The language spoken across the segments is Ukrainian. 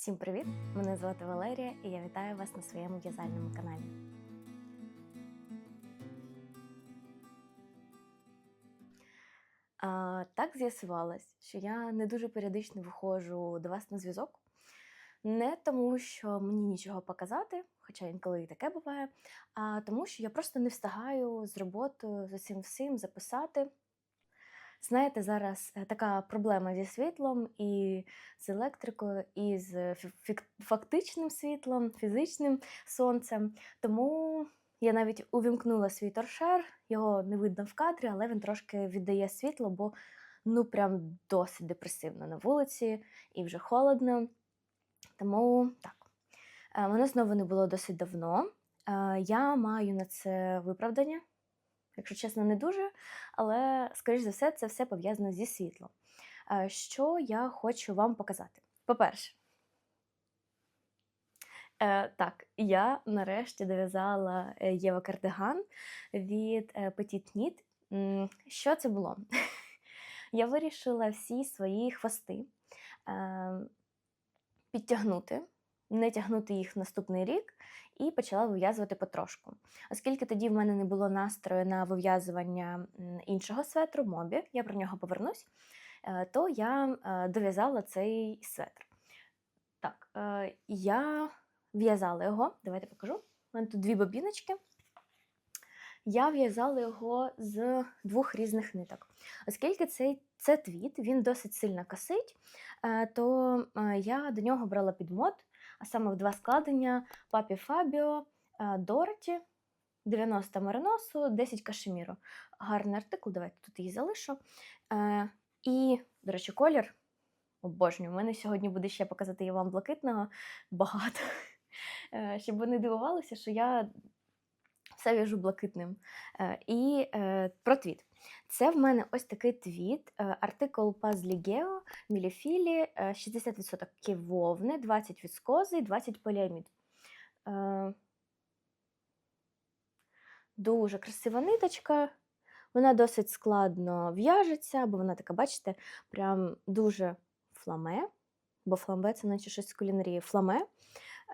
Всім привіт! Мене звати Валерія і я вітаю вас на своєму в'язальному каналі. А, так з'ясувалось, що я не дуже періодично виходжу до вас на зв'язок. Не тому, що мені нічого показати, хоча інколи і таке буває, а тому, що я просто не встигаю з роботою, з усім всім записати. Знаєте, зараз е, така проблема зі світлом, і з електрикою, і з фактичним світлом, фізичним сонцем. Тому я навіть увімкнула свій торшер, його не видно в кадрі, але він трошки віддає світло, бо ну прям досить депресивно на вулиці і вже холодно. Тому так. Е, Мене знову не було досить давно. Е, Я маю на це виправдання. Якщо чесно, не дуже, але, скоріш за все, це все пов'язано зі світлом. Е, Що я хочу вам показати? По-перше, е, так, я нарешті дов'язала е, Єва кардиган від Petit Knit. Що це було? Я вирішила всі свої хвости е, підтягнути, не тягнути їх наступний рік, і почала вив'язувати потрошку. Оскільки тоді в мене не було настрою на вив'язування іншого светру, мобі, я про нього повернусь, е, то я е, дов'язала цей светр. Так, е, я в'язала його, давайте покажу. У мене тут дві бобіночки. Я в'язала його з двох різних ниток. Оскільки цей це твіт, він досить сильно косить, то я до нього брала підмот, а саме в два складення папі Фабіо е, Дороті, 90 Мариносу, 10 кашеміру. Гарний артикул, давайте тут її залишу. Е, І, до речі, колір. Обожнюю, у мене сьогодні буде ще показати я вам блакитного багато. Е, Щоб ви не дивувалися, що я все в'яжу блакитним. Е, І е, про твіт. Це в мене ось такий твіт, е, артикул Пазлі Гео, міліфілі, е, 60% вовни, 20 віскози і 20 поліамід. Дуже красива ниточка. Вона досить складно в'яжеться, бо вона така, бачите, прям дуже фламе, бо фламбе це наче щось з кулінарії. Фламе.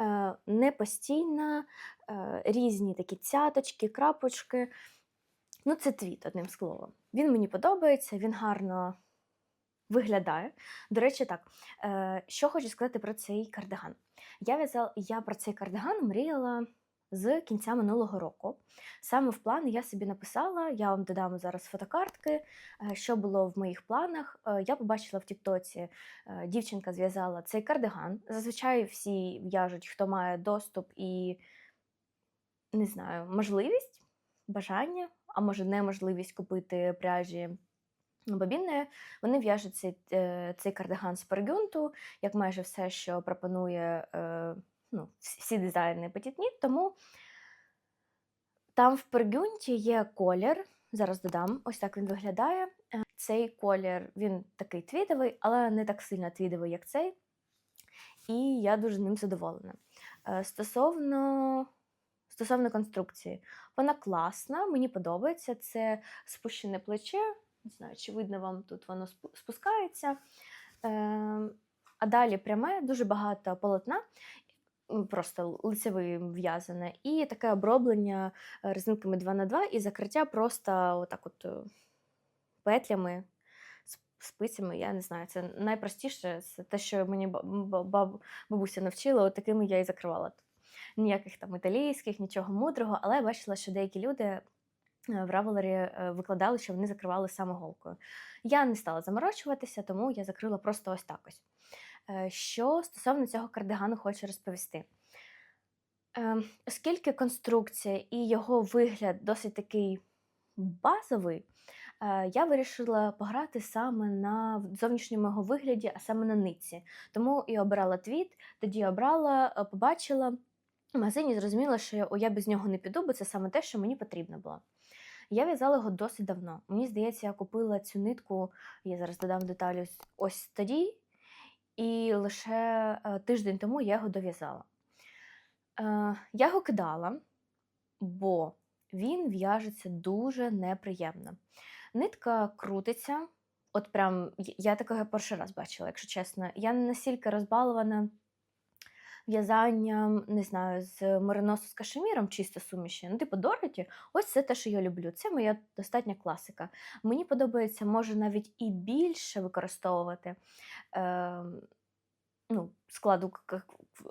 Е, Не постійна, е, різні такі цяточки, крапочки. Ну, це твіт, одним словом. Він мені подобається, він гарно виглядає. До речі, так, е, що хочу сказати про цей кардиган. Я в'язала, я про цей кардиган мріяла з кінця минулого року. Саме в плани я собі написала, я вам додам зараз фотокартки, е, що було в моїх планах. Е, Я побачила в Тіктоці, е, дівчинка зв'язала цей кардиган. Зазвичай всі в'яжуть, хто має доступ і не знаю, можливість, бажання, а може неможливість купити пряжі бобінної, вони в'яжуть цей, цей кардиган з пергюнту, як майже все, що пропонує ну, всі дизайни Knit, тому там в пергюнті є колір. Зараз додам, ось так він виглядає. Е, Цей колір він такий твідовий, але не так сильно твідовий, як цей. І я дуже ним задоволена. Е, Стосовно, стосовно конструкції, вона класна, мені подобається. Це спущене плече. Не знаю, чи видно вам тут воно спускається. Е, а далі пряме, дуже багато полотна, просто лицеве в'язане, і таке оброблення е, резинками 2х2 і закриття просто отак от е, петлями, спицями. Я не знаю, це найпростіше, це те, що мені ба- ба- баб- бабуся навчила, от такими я і закривала. Ніяких там італійських, нічого мудрого, але я бачила, що деякі люди е, в Равелері е, викладали, що вони закривали саме голкою. Я не стала заморочуватися, тому я закрила просто ось так ось. Е, Що стосовно цього кардигану хочу розповісти. Е, Оскільки конструкція і його вигляд досить такий базовий, е, я вирішила пограти саме на зовнішньому його вигляді, а саме на нитці. Тому і обрала твіт, тоді обрала, е, побачила в магазині, зрозуміла, що я, без нього не піду, бо це саме те, що мені потрібно було. Я в'язала його досить давно. Мені здається, я купила цю нитку, я зараз додам деталі ось тоді, і лише е, тиждень тому я його дов'язала. Е, Я його кидала, бо він в'яжеться дуже неприємно. Нитка крутиться, от прям я такого перший раз бачила, якщо чесно. Я не настільки розбалована в'язанням, не знаю, з мериносу з кашеміром, чисто суміші. Ну, типу Дороті, ось це те, що я люблю. Це моя достатня класика. Мені подобається, може навіть і більше використовувати. Е, ну, складу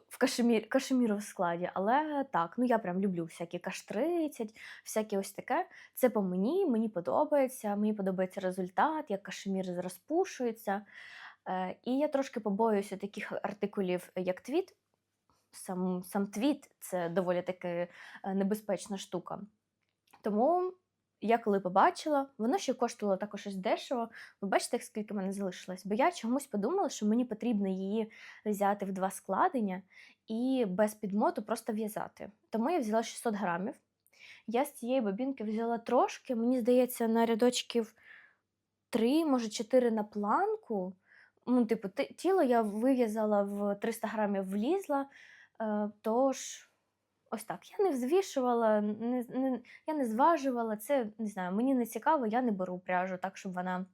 в кашемір, кашеміру в складі, але так, ну я прям люблю всякі каш-30, всякі ось таке. Це по мені, мені подобається, мені подобається результат, як кашемір розпушується. Е, і я трошки побоююся таких артикулів, як твіт. Сам, сам твіт це доволі таки е, небезпечна штука. Тому я коли побачила, воно ще коштувало також щось дешево. Ви бачите, скільки в мене залишилось? Бо я чомусь подумала, що мені потрібно її взяти в два складення і без підмоту просто в'язати. Тому я взяла 600 грамів. Я з цієї бобінки взяла трошки, мені здається, на рядочків 3, може 4 на планку. Ну, типу, тіло я вив'язала в 300 грамів влізла, тож ось так. Я не взвішувала, не, не, я не зважувала. Це не знаю, мені не цікаво, я не беру пряжу так, щоб вона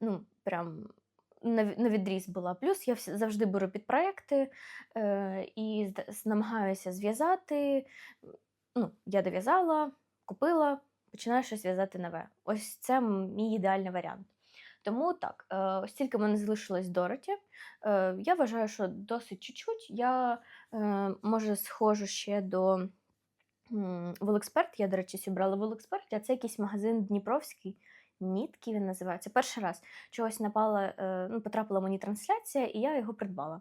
ну, прям на, на відріз була. Плюс я завжди беру під проекти е, і намагаюся зв'язати. Ну, я дов'язала, купила, починаю щось в'язати нове. Ось це мій ідеальний варіант. Тому так, е, ось тільки в мене залишилось Дороті. Е, я вважаю, що досить чуть-чуть. Я е, може схожу ще до Волексперт. Я, до речі, сі брала Волексперт, а це якийсь магазин Дніпровський. Нітки він називається. Перший раз чогось напала, е, ну, потрапила мені трансляція, і я його придбала.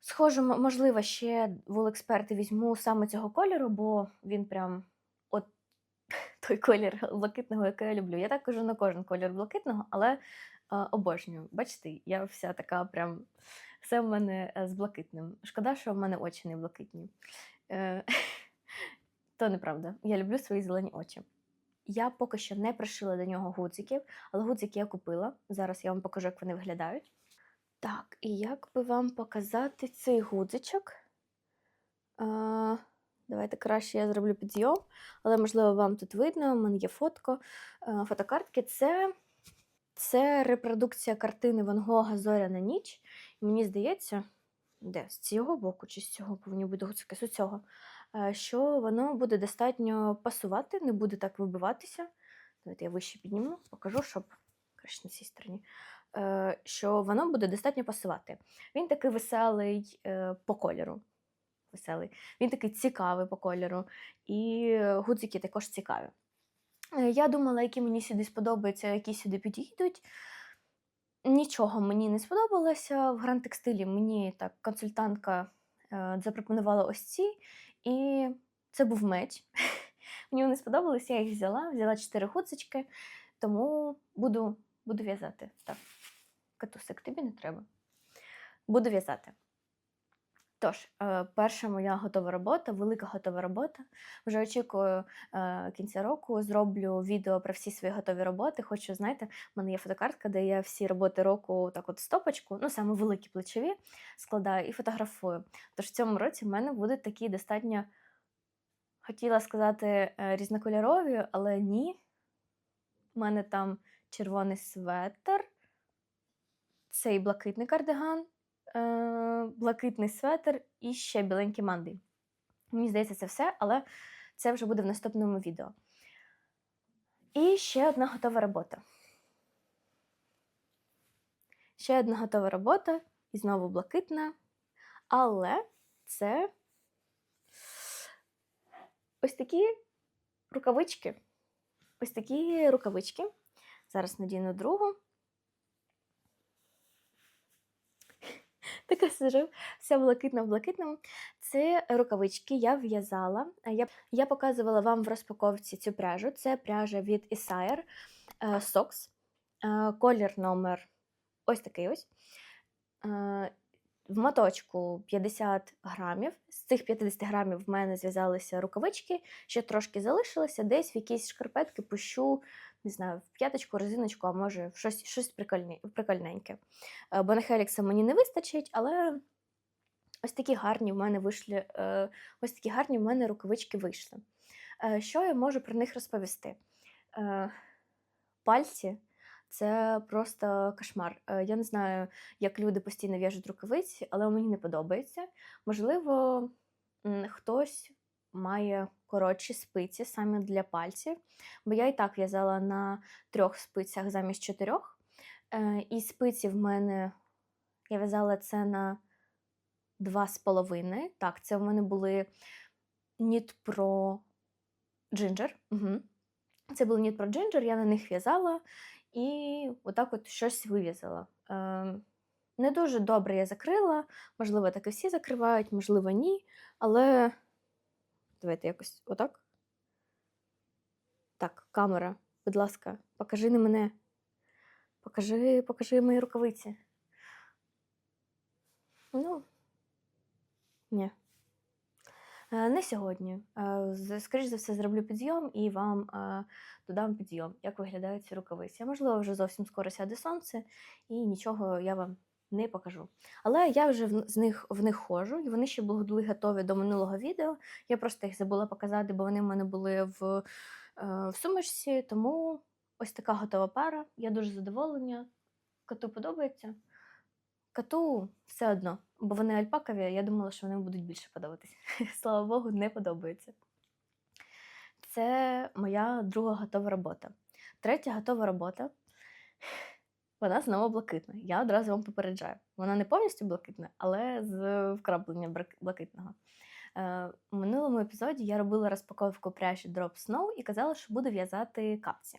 Схоже, можливо, ще в Олексперти візьму саме цього кольору, бо він прям той колір блакитного, який я люблю. Я так кажу на кожен колір блакитного, але е, обожнюю. Бачите, я вся така прям все в мене е, з блакитним. Шкода, що в мене очі не блакитні. Е, то неправда. Я люблю свої зелені очі. Я поки що не пришила до нього гудзиків, але гудзики я купила. Зараз я вам покажу, як вони виглядають. Так, і як би вам показати цей гудзичок? Давайте краще я зроблю підйом, але можливо вам тут видно, у мене є фотко. Фотокартки це, це репродукція картини Ван Гога Зоряна ніч. І мені здається, де з цього боку чи з цього повинні бути гудзики, з цього, що воно буде достатньо пасувати, не буде так вибиватися. Давайте я вище підніму, покажу, щоб краще на цій стороні. Е, що воно буде достатньо пасувати. Він такий веселий е, по кольору. Веселий. Він такий цікавий по кольору. І гудзики також цікаві. Е, Я думала, які мені сюди сподобаються, які сюди підійдуть. Нічого мені не сподобалося. В гранд текстилі мені так консультантка е, запропонувала ось ці, і це був меч. Мені вони сподобалися, я їх взяла, взяла 4 гудзички, тому буду, буду в'язати. Так, катусик, тобі не треба. Буду в'язати. Тож, е, перша моя готова робота, велика готова робота. Вже очікую е, кінця року. Зроблю відео про всі свої готові роботи. Хочу, знаєте, в мене є фотокартка, де я всі роботи року так от стопочку, ну саме великі плечові, складаю і фотографую. Тож в цьому році в мене будуть такі достатньо, хотіла сказати, е, різнокольорові, але ні. У мене там червоний светр, цей блакитний кардиган, блакитний светр і ще біленький манди. Мені здається, це все, але це вже буде в наступному відео. І ще одна готова робота. Ще одна готова робота, і знову блакитна. Але це ось такі рукавички. Ось такі рукавички. Зараз надіну другу. Така сижу, вся блакитна в блакитному. Це рукавички я в'язала. Я, я показувала вам в розпаковці цю пряжу. Це пряжа від Isire е, Socks. Е, Колір номер ось такий ось. Е, В моточку 50 грамів. З цих 50 грамів в мене зв'язалися рукавички, ще трошки залишилося, десь в якісь шкарпетки пущу, не знаю, в п'яточку, резиночку, а може в щось, щось прикольне, прикольненьке. Е, Бо на Хелікса мені не вистачить, але ось такі гарні в мене вийшли, е, ось такі гарні в мене рукавички вийшли. Е, Що я можу про них розповісти? Пальці Це просто кошмар. Я не знаю, як люди постійно в'яжуть рукавиці, але мені не подобається. Можливо, хтось має коротші спиці саме для пальців, бо я і так в'язала на трьох спицях замість чотирьох. Е, І спиці в мене я в'язала це на два з половиною. Так, це в мене були Knit Pro Ginger. Угу. Це був Knit Pro Ginger, я на них в'язала і отак от щось вив'язала. Е, не дуже добре я закрила, можливо, так і всі закривають, можливо, ні. Але давайте якось отак. Так, камера, будь ласка, покажи на мене. Покажи, покажи мої рукавиці. Ну, ні. Е, Не сьогодні. Е, Скоріш за все, зроблю підйом і вам е, додам підйом, як виглядають ці рукавиці. Можливо, вже зовсім скоро сяде сонце, і нічого я вам не покажу. Але я вже в, них, в них ходжу, і вони ще були готові до минулого відео. Я просто їх забула показати, бо вони в мене були в, е, в сумочці. Тому ось така готова пара. Я дуже задоволена. Коту подобається. Коту все одно, бо вони альпакові, я думала, що вони будуть більше подобатись. Слава Богу, не подобається. Це моя друга готова робота. Третя готова робота. Вона знову блакитна. Я одразу вам попереджаю. Вона не повністю блакитна, але з вкрапленням блакитного. Е, у минулому епізоді я робила розпаковку пряжі Drop Snow і казала, що буду в'язати капці.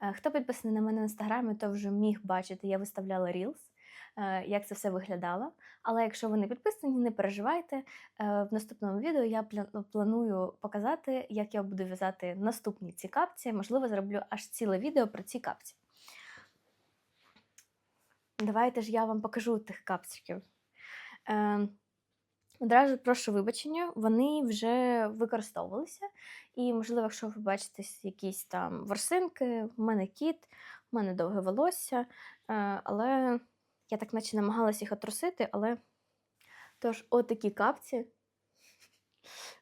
Е, Хто підписаний на мене на інстаграмі, то вже міг бачити, я виставляла Reels, е, як це все виглядало. Але якщо ви не підписані, не переживайте. Е, В наступному відео я планую показати, як я буду в'язати наступні ці капці. Можливо, зроблю аж ціле відео про ці капці. Давайте ж я вам покажу тих капчиків. Е, Одразу прошу вибачення, вони вже використовувалися. І, можливо, якщо ви бачите якісь там ворсинки, в мене кіт, в мене довге волосся, е, але я так наче намагалась їх отрусити, але тож, отакі капці.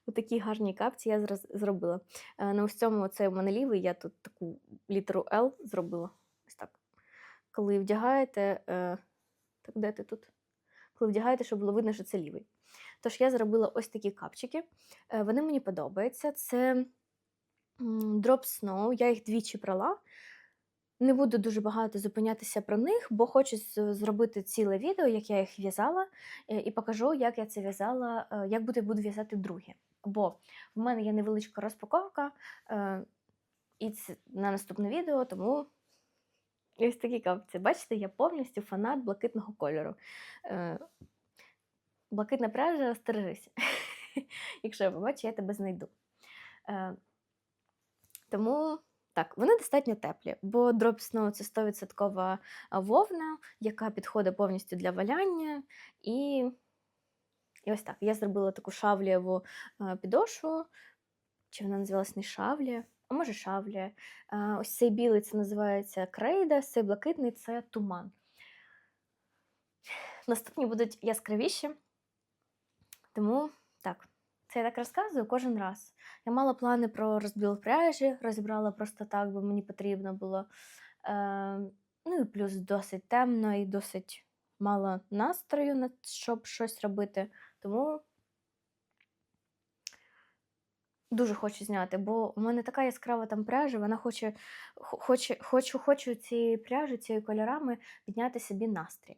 Отакі гарні капці я зробила. Е, На ось цьому це у мене лівий, я тут таку літеру L зробила. Коли вдягаєте, е, так де ти тут? Коли вдягаєте, щоб було видно, що це лівий. Тож я зробила ось такі капчики. Е, Вони мені подобаються. Це Drop Snow, я їх двічі брала. Не буду дуже багато зупинятися про них, бо хочу зробити ціле відео, як я їх в'язала, е, і покажу, як я це в'язала, е, як буду, буду в'язати друге. Бо в мене є невеличка розпаковка, е, і це на наступне відео, тому ось такі капці. Бачите, я повністю фанат блакитного кольору. Е, Блакитна пряжа, стережися. Якщо я побачу, я тебе знайду. Е, тому так, вони достатньо теплі, бо Drop Snow – це 100% вовна, яка підходить повністю для валяння. І, і ось так. Я зробила таку шавлієву е, підошву. Чи вона називалась не шавлія? А може шавлія. Ось цей білий це називається крейда, цей блакитний це туман. Наступні будуть яскравіші. Тому так, це я так розказую кожен раз. Я мала плани про розбіл пряжі, розібрала просто так, бо мені потрібно було. Е, ну і плюс досить темно і досить мало настрою, на- щоб щось робити. Тому дуже хочу зняти, бо у мене така яскрава там пряжа, вона хоче, хоче, хочу, хочу цією пряжі, цією кольорами підняти собі настрій.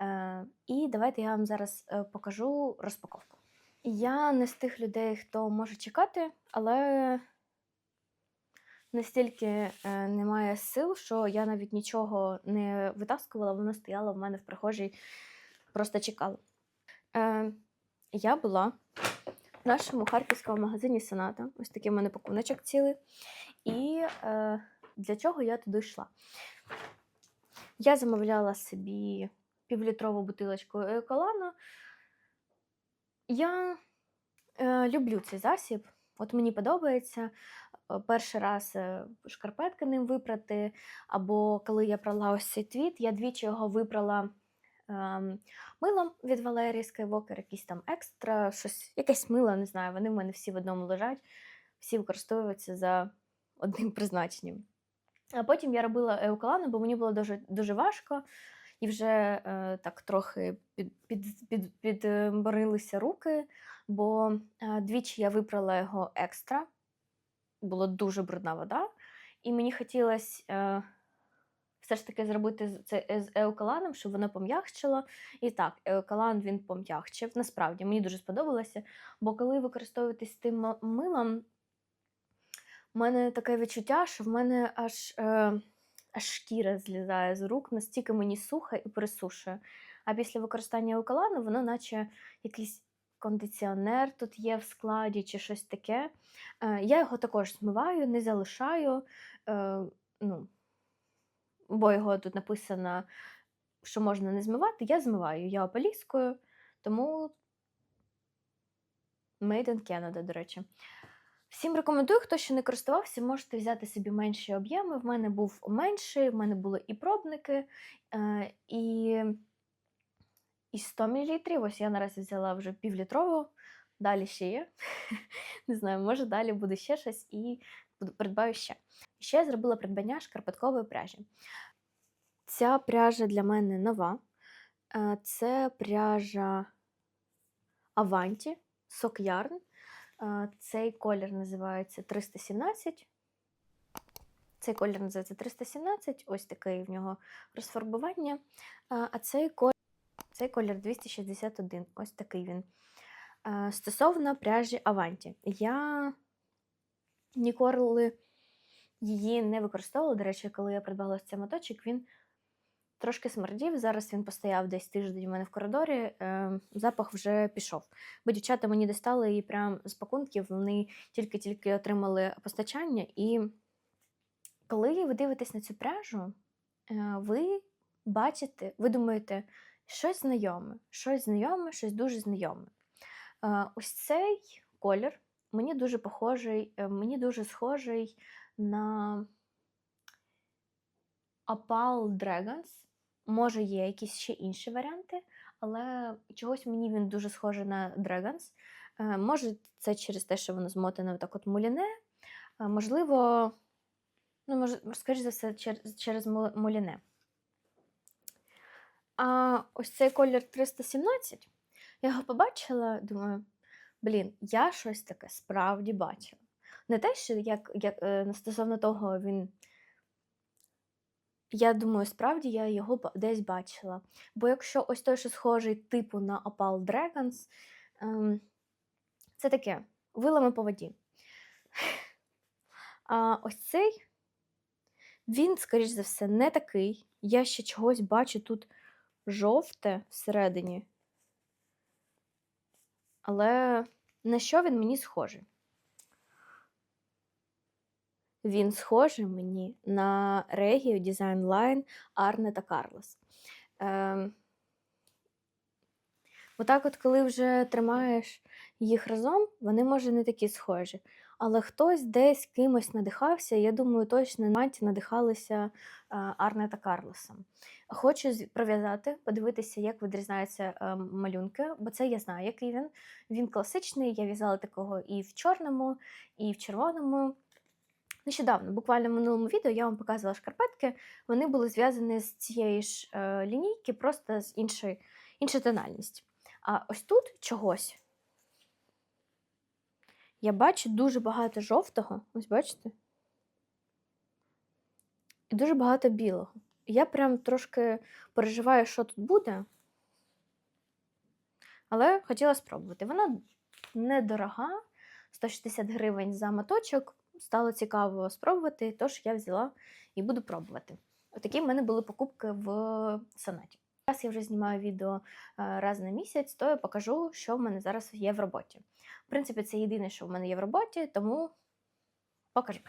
Е, і давайте я вам зараз е, покажу розпаковку. Я не з тих людей, хто може чекати, але настільки е, немає сил, що я навіть нічого не витаскувала, воно стояло в мене в прихожій, просто чекало. Е, я була в нашому харківському магазині Соната. Ось такий в мене пакуночок цілий. І е, для чого я туди йшла? Я замовляла собі півлітрову бутилочку еколану. Я е, люблю цей засіб. От мені подобається е, перший раз е, шкарпетки ним випрати, або коли я прала ось цей твіт, я двічі його випрала милом від Валерії Skywalker, якийсь там екстра, щось, якесь мило, не знаю. Вони в мене всі в одному лежать, всі використовуються за одним призначенням. А потім я робила еукалану, бо мені було дуже, дуже важко, і вже е, так трохи під, під, під, підборилися руки, бо е, двічі я випрала його екстра, була дуже брудна вода, і мені хотілося е, все ж таки зробити це з еукаланом, щоб воно пом'якшило. І так, еукалан він пом'якчив. Насправді мені дуже сподобалося, бо коли використовуєтесь тим милом, у мене таке відчуття, що в мене аж, е, аж шкіра злізає з рук, настільки мені сухо і пересушує. А після використання еукалану воно наче якийсь кондиціонер тут є в складі чи щось таке. Е, я його також змиваю, не залишаю. Е, ну, бо його тут написано, що можна не змивати, я змиваю. Я ополіскою, тому Made in Canada, до речі. Всім рекомендую, хто ще не користувався, можете взяти собі менші об'єми. В мене був менший, в мене були і пробники, е, і, і 100 мл. Ось я наразі взяла вже півлітрову, далі ще є. Не знаю, може далі буде ще щось і придбаю ще. Ще зробила придбання шкарпеткової пряжі. Ця пряжа для мене нова. Е, Це пряжа Sock Yarn. Е, Цей колір називається 317. Цей колір називається 317, ось таке в нього розфарбування. Е, А цей колір, цей колір 261, ось такий він. Стосовно пряжі Avanti. Я ніколи її не використовувала. До речі, коли я придбала цей моточок, він трошки смердів. Зараз він постояв десь тиждень у мене в коридорі. Е, запах вже пішов. Бо дівчата мені достали її прямо з пакунків, вони тільки-тільки отримали постачання. І коли ви дивитесь на цю пряжу, е, ви бачите, ви думаєте, щось знайоме, щось знайоме, щось дуже знайоме. Е, Ось цей колір мені дуже похожий, мені дуже схожий на Opal Dragons. Може, є якісь ще інші варіанти, але чогось мені він дуже схожий на Dragons. Е, Може, це через те, що воно змотане так от муліне. Е, Можливо, ну, може, скоріш за все, через, через муліне. А ось цей колір 317. Я його побачила, думаю, блін, я щось таке справді бачила. Не те, що як, як е, стосовно того, він. Я думаю, справді я його десь бачила. Бо якщо ось той, що схожий типу на Opal Dragons, ем, це таке вилами по воді. А ось цей, він, скоріш за все, не такий. Я ще чогось бачу тут жовте всередині. Але на що він мені схожий? Він схожий мені на Regio Design Line Арне та Карлос. Ем, отак, от, коли вже тримаєш їх разом, вони, може, не такі схожі. Але хтось десь кимось надихався, я думаю, точно Наті надихалися е, Арне та Карлосом. Хочу пров'язати, подивитися, як відрізняються е, малюнки, бо це я знаю, який він. Він класичний, я в'язала такого і в чорному, і в червоному. Нещодавно, буквально в минулому відео, я вам показувала шкарпетки. Вони були зв'язані з цієї ж е, лінійки, просто з іншої, іншою тональністю. А ось тут чогось. Я бачу дуже багато жовтого, ось бачите? І дуже багато білого. Я прям трошки переживаю, що тут буде. Але хотіла спробувати. Вона недорога, 160 гривень за моточок. Стало цікаво спробувати, тож я взяла і буду пробувати. Отакі в мене були покупки в санаті. Зараз я вже знімаю відео е, раз на місяць, то я покажу, що в мене зараз є в роботі. В принципі, це єдине, що в мене є в роботі, тому покажу.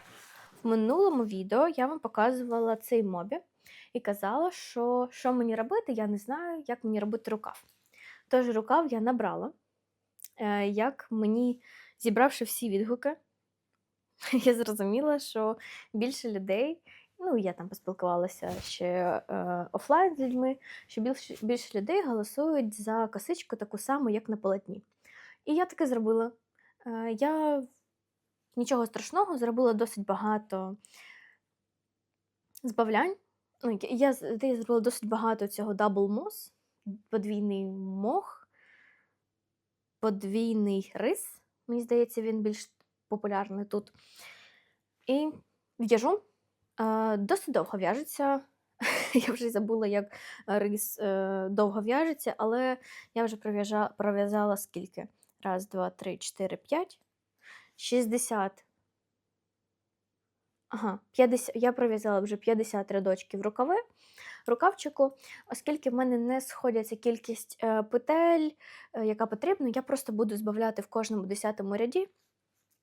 В минулому відео я вам показувала цей мобі і казала, що що мені робити, я не знаю, як мені робити рукав. Тож рукав я набрала, Е, як мені, зібравши всі відгуки, я зрозуміла, що більше людей, ну я там поспілкувалася ще е, офлайн з людьми, що більше, більше людей голосують за косичку таку саму, як на полотні. І я таке зробила. Е, я нічого страшного, зробила досить багато збавлянь. Ну, я, я, зробила досить багато цього Moss, подвійний мох, подвійний рис. Мені здається, він більш популярний тут. І в'яжу. Е, Досить довго в'яжеться. Я вже забула, як рис е, довго в'яжеться, але я вже пров'язала скільки? Раз, два, три, чотири, п'ять. 60. Ага, 50, я пров'язала вже 50 рядочків рукави, рукавчику, оскільки в мене не сходяться кількість е, петель, яка потрібна, я просто буду збавляти в кожному десятому ряді.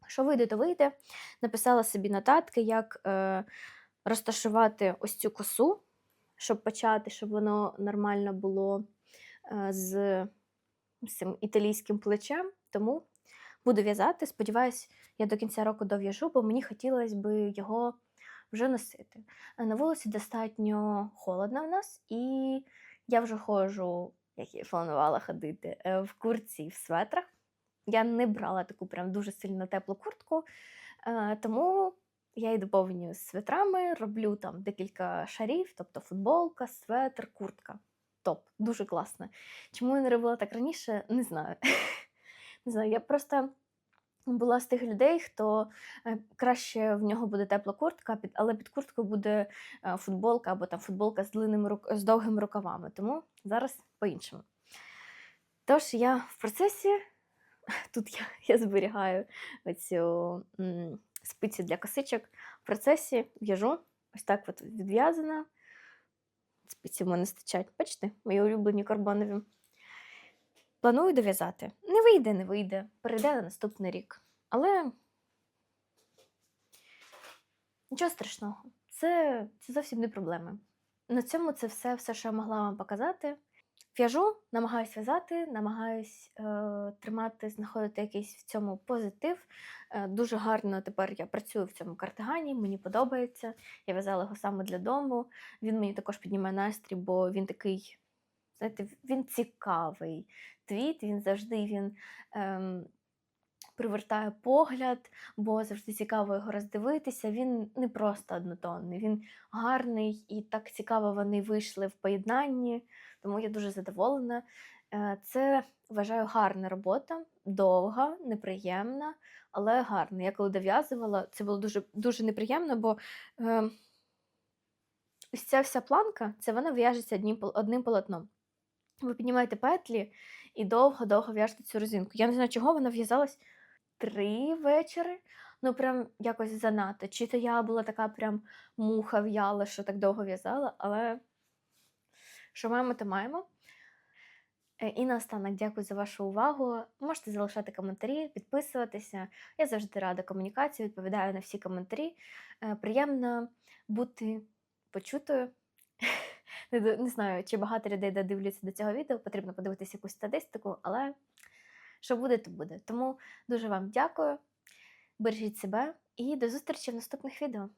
Що вийде, то вийде. Написала собі нотатки, як е, розташувати ось цю косу, щоб почати, щоб воно нормально було е, з, з цим італійським плечем. Тому буду в'язати. Сподіваюсь, я до кінця року дов'яжу, бо мені хотілося б його вже носити. На вулиці достатньо холодно в нас, і я вже ходжу, як я планувала ходити, е, в курці і в светрах. Я не брала таку прям дуже сильно теплу куртку, е, тому я її доповнюю свитрами, роблю там декілька шарів, тобто футболка, светр, куртка. Топ, дуже класно. Чому я не робила так раніше, не знаю. Не знаю, я просто була з тих людей, хто е, краще в нього буде тепла куртка, але під курткою буде е, футболка або там футболка з длинними з довгими рукавами. Тому зараз по-іншому. Тож я в процесі, тут я, я зберігаю оцю м, спиці для косичок. В процесі в'яжу, ось так от відв'язана. Спиці в мене стичать. Бачите, мої улюблені карбонові. Планую дов'язати. Не вийде, не вийде. Перейде на наступний рік. Але нічого страшного. Це, це зовсім не проблема. На цьому це все, все, що я могла вам показати. В'яжу, намагаюсь в'язати, намагаюсь е, тримати, знаходити якийсь в цьому позитив. Е, дуже гарно тепер я працюю в цьому картигані, мені подобається. Я в'язала його саме для дому. Він мені також піднімає настрій, бо він такий, знаєте, він цікавий твіт, він завжди він ем, привертає погляд, бо завжди цікаво його роздивитися. Він не просто однотонний, він гарний і так цікаво вони вийшли в поєднанні, тому я дуже задоволена. Е, Це вважаю гарна робота, довга, неприємна, але гарна. Я коли дов'язувала, це було дуже, дуже неприємно, бо е, ось ця вся планка, це вона в'яжеться одним, одним полотном. Ви піднімаєте петлі і довго-довго в'яжете цю резинку. Я не знаю, чого вона в'язалась три вечори. Ну, прям якось занадто. Чи то я була така прям муха в'яла, що так довго в'язала, але що маємо, то маємо. Е, І наостанок дякую за вашу увагу. Можете залишати коментарі, підписуватися. Я завжди рада комунікації, відповідаю на всі коментарі. Е, Приємно бути почутою. Не, знаю, чи багато людей додивляться до цього відео, потрібно подивитися якусь статистику, але що буде, то буде. Тому дуже вам дякую. Бережіть себе і до зустрічі в наступних відео.